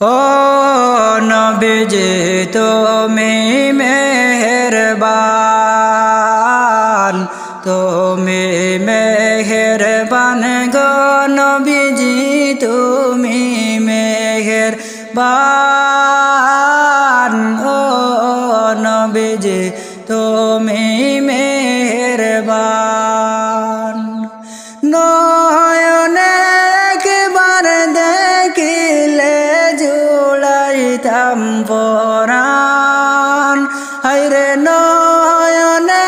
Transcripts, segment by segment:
ও নবীজি তুমি মেহেরবান। তুমি মেহেরবান গো নবীজি তুমি মেহেরবান। ও নবীজি তুমি জুড়াইতাম পরাণ হাইরে নয়নে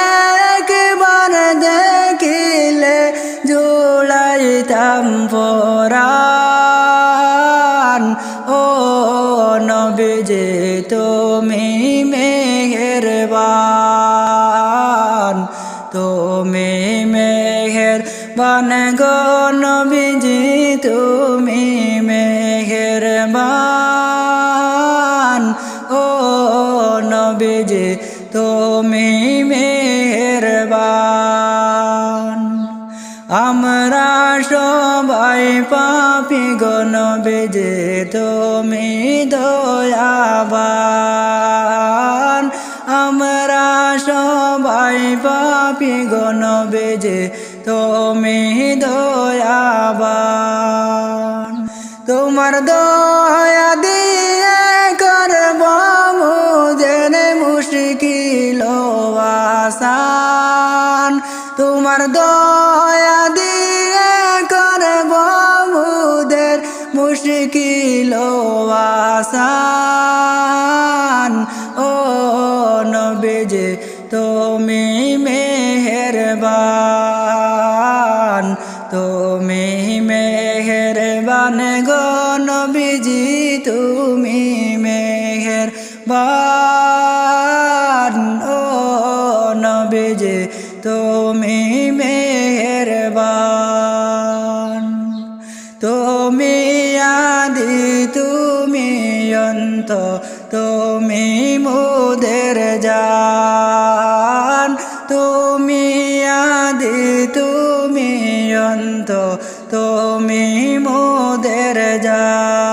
একবার দেখিলে জুড়াইতাম পরাণ ও নবীজি, তুমি মেহেরবান। তুমি মেহের বান গো নবীজি, তুমি মেহের নবীজি তুমি মেহের বান আমরা সবাই পাপি গণ বেজে তুমি দয়াবান। আমরা সবাই পাপি গণ বেজে তুমি দয়াবান। তোমার দিয়ে আসান তোমার দয়া দিয়ে করব মুদের মুশকিল আসান। ও নবীজি, তুমি মেহেরবান তুমি মেহেরবান গো নবীজি, তুমি মেহেরবান। তুমি মেহেরবান। তুমি আদি, তুমি অন্ত, তুমি মোদের জান। তুমি আদি, তুমি অন্ত, তুমি মোদের জান।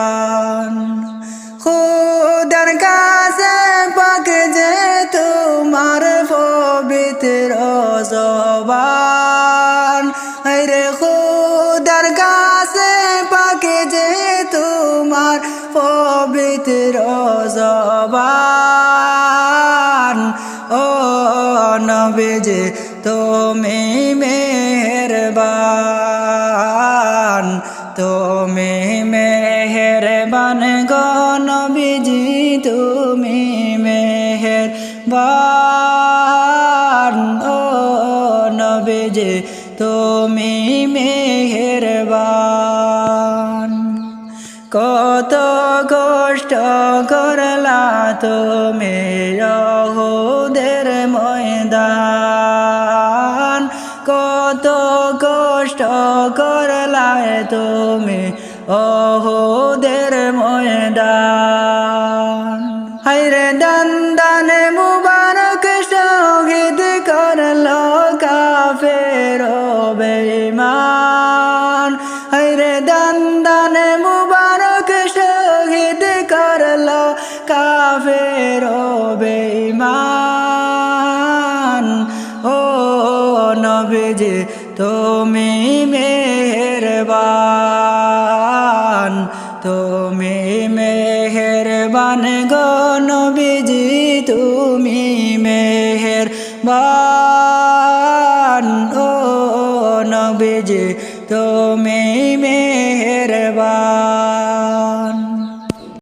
রে খুদার কাছে পাকে যে তোমার পবিত্র জবান। ও নবীজি, তুমি মেহেরবান তুমি মেহেরবান গো নবীজি, তুমি মেহেরবান। কত কষ্ট করলা তুমি রহুদের ময়দান? কত কষ্ট করলা তুমি অহুদের ময়দান? নবীজি তুমি মেহেরবান তুমি মেহেরবান গো নবীজি তুমি মেহেরবান ও নবীজি তুমি মেহেরবান।